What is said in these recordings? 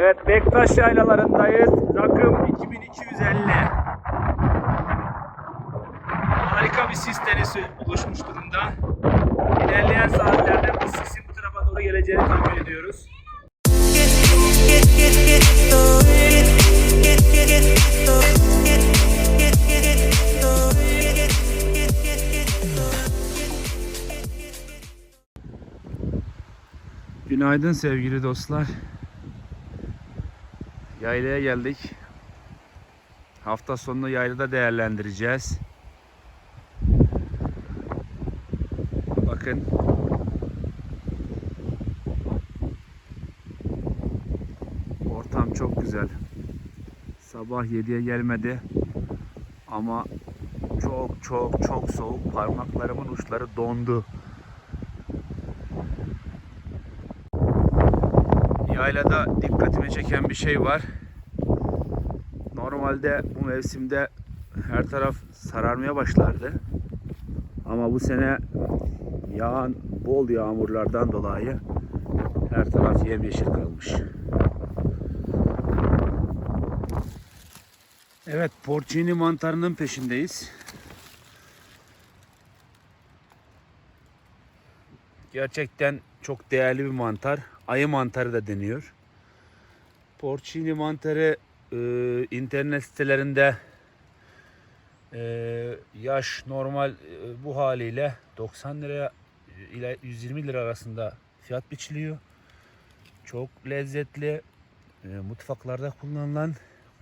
Evet Bektaş yaylalarındayız. Rakım 2250. Harika bir sis denizi oluşmuş durumda. İlerleyen saatlerde bu sisin bu tarafa doğru geleceğini tahmin ediyoruz. Günaydın sevgili dostlar. Yaylaya geldik. Hafta sonunu yaylada değerlendireceğiz. Bakın. Ortam çok güzel. Sabah 7'ye gelmedi. Ama çok çok çok soğuk. Parmaklarımın uçları dondu. Yaylada dikkatimi çeken bir şey var. Normalde bu mevsimde her taraf sararmaya başlardı. Ama bu sene yağan bol yağmurlardan dolayı her taraf yemyeşil kalmış. Evet, porcini mantarının peşindeyiz. Gerçekten çok değerli bir mantar. Ayı mantarı da deniyor. Porcini mantarı e, internet sitelerinde e, yaş normal e, bu haliyle 90 liraya ile 120 lira arasında fiyat biçiliyor. Çok lezzetli, e, mutfaklarda kullanılan,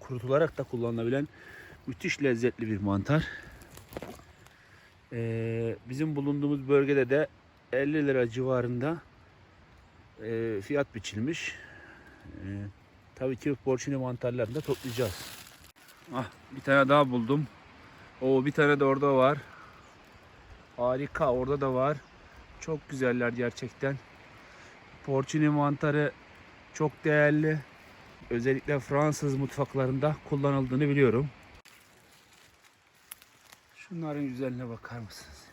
kurutularak da kullanılabilen müthiş lezzetli bir mantar. E, bizim bulunduğumuz bölgede de 50 lira civarında e, fiyat biçilmiş. E, tabii ki porcini mantarlarını da toplayacağız. Ah bir tane daha buldum. O bir tane de orada var. Harika orada da var. Çok güzeller gerçekten. Porcini mantarı çok değerli. Özellikle Fransız mutfaklarında kullanıldığını biliyorum. Şunların güzelliğine bakar mısınız?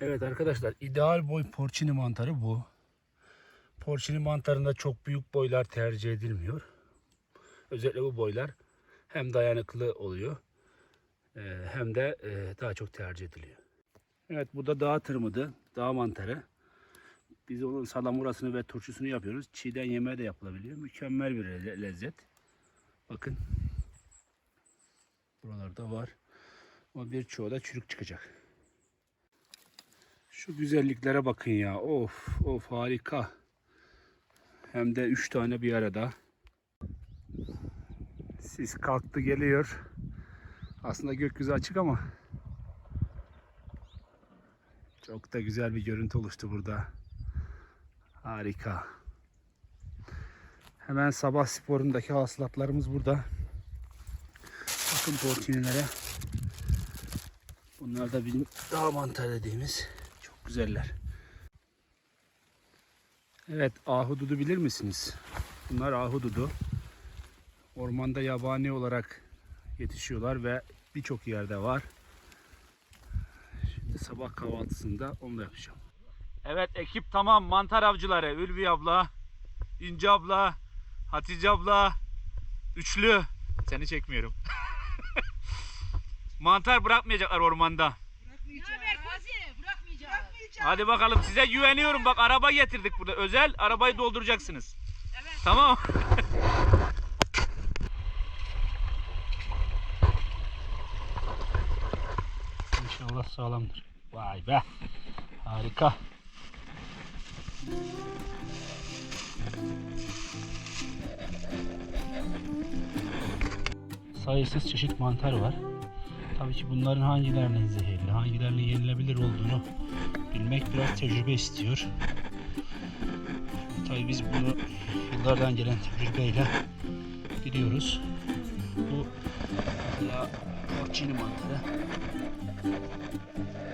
Evet arkadaşlar ideal boy porcini mantarı bu. Porcini mantarında çok büyük boylar tercih edilmiyor. Özellikle bu boylar hem dayanıklı oluyor e, hem de e, daha çok tercih ediliyor. Evet bu da dağ tırmıdı, dağ mantarı. Biz onun salamurasını ve turşusunu yapıyoruz. Çiğden yemeğe de yapılabiliyor. Mükemmel bir le- lezzet. Bakın. Buralarda var. Ama birçoğu da çürük çıkacak. Şu güzelliklere bakın ya. Of of harika. Hem de üç tane bir arada. Sis kalktı geliyor. Aslında gökyüzü açık ama çok da güzel bir görüntü oluştu burada. Harika. Hemen sabah sporundaki hasılatlarımız burada. Bakın porçinilere. Bunlar da bizim dağ mantarı dediğimiz güzeller. Evet ahududu bilir misiniz? Bunlar ahududu. Ormanda yabani olarak yetişiyorlar ve birçok yerde var. Şimdi sabah kahvaltısında onu da yapacağım. Evet ekip tamam mantar avcıları Ülvi abla, İnce abla, Hatice abla, Üçlü. Seni çekmiyorum. mantar bırakmayacaklar ormanda. Hadi bakalım size güveniyorum. Bak araba getirdik burada. Özel arabayı dolduracaksınız. Tamam. İnşallah sağlamdır. Vay be. Harika. Sayısız çeşit mantar var. Tabii ki bunların hangilerinin zehirli, hangilerinin yenilebilir olduğunu bilmek biraz tecrübe istiyor. Tabii biz bunu yıllardan gelen tecrübeyle biliyoruz. Bu mesela porcini mantarı.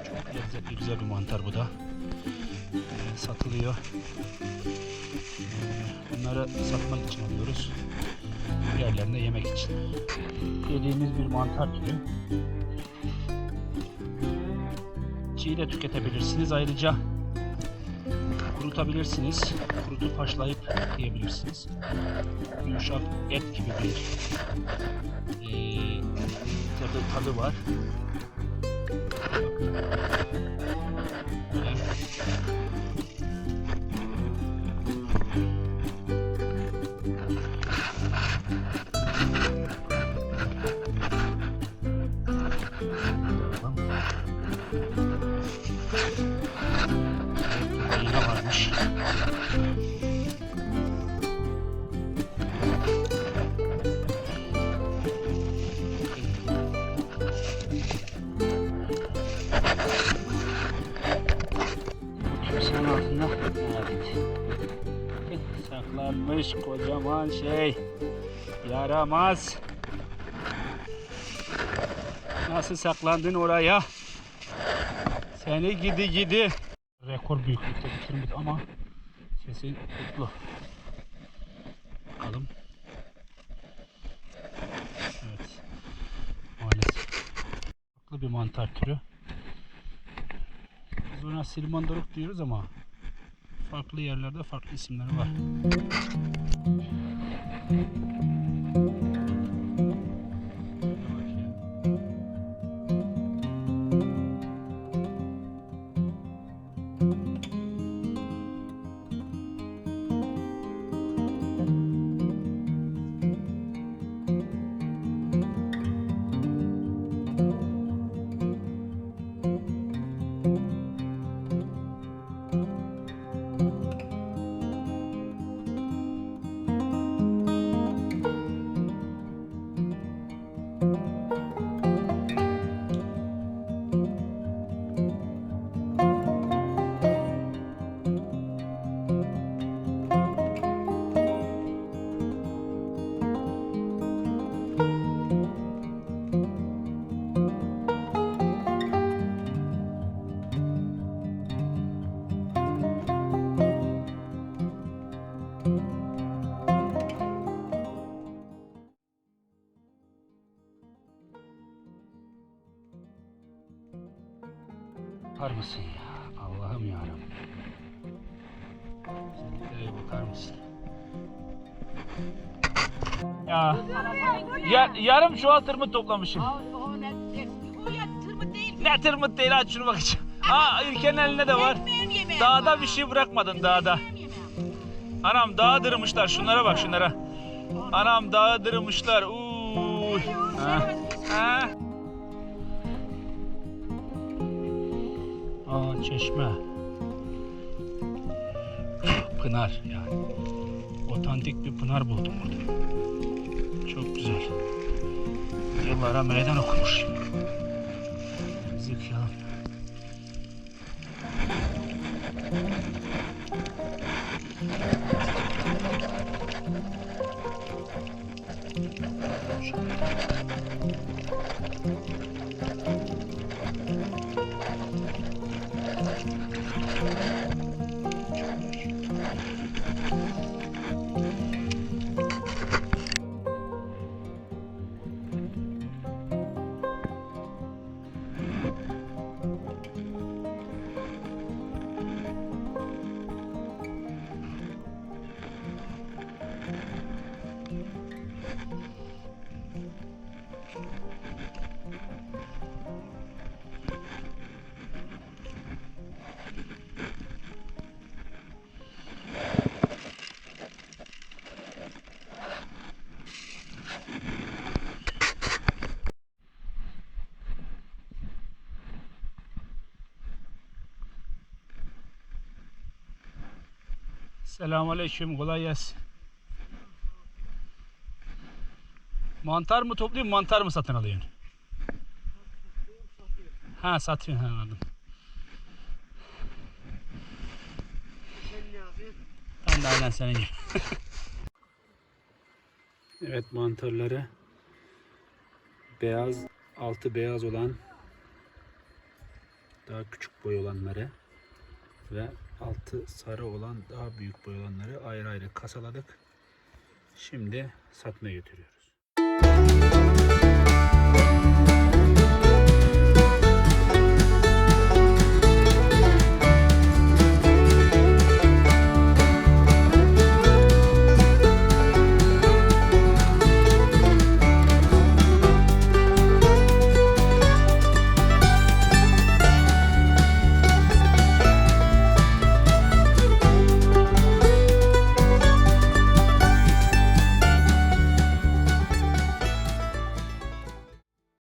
Çok lezzetli güzel bir mantar bu da. Ee, satılıyor. Ee, bunları satmak için alıyoruz. Diğerlerini de yemek için. Yediğimiz bir mantar türü. Çiğ de tüketebilirsiniz. Ayrıca kurutabilirsiniz. Kurutup haşlayıp yiyebilirsiniz. Yumuşak et gibi bir eee, tadı, tadı var. Bakın. Yine varmış. Kimsenin altında evet. Saklanmış kocaman şey. Yaramaz. Nasıl saklandın oraya? Seni gidi gidi. Rekor büyüklükte bitirmedi ama sesi kutlu. Bakalım. Evet. Maalesef. Farklı bir mantar türü. Biz ona silmandoruk diyoruz ama farklı yerlerde farklı isimleri var. Bakar mısın ya? Allah'ım yarabbim. Güzelliklere bakar mısın? Ya, ya yarım çuval tırmıt toplamışım. O ne? O ya tırmık değil. Ne tırmıt değil aç şunu bakacağım. Aa İlker'in elinde de var. Dağda bir şey bırakmadın dağda. Anam dağa dırmışlar şunlara bak şunlara. Anam dağa dırmışlar. Uuu. Ha. Ha. Çeşme. Pınar yani. Otantik bir pınar buldum burada. Çok güzel. Yıllara meydan okumuş. Selamünaleyküm, kolay gelsin. Mantar mı topluyorsun, mantar mı satın alıyorsun? Ha satıyorsun, ha anladım. Ben de aynen senin gibi. evet mantarları beyaz, altı beyaz olan daha küçük boy olanları ve altı sarı olan daha büyük boy olanları ayrı ayrı kasaladık. Şimdi satmaya götürüyoruz.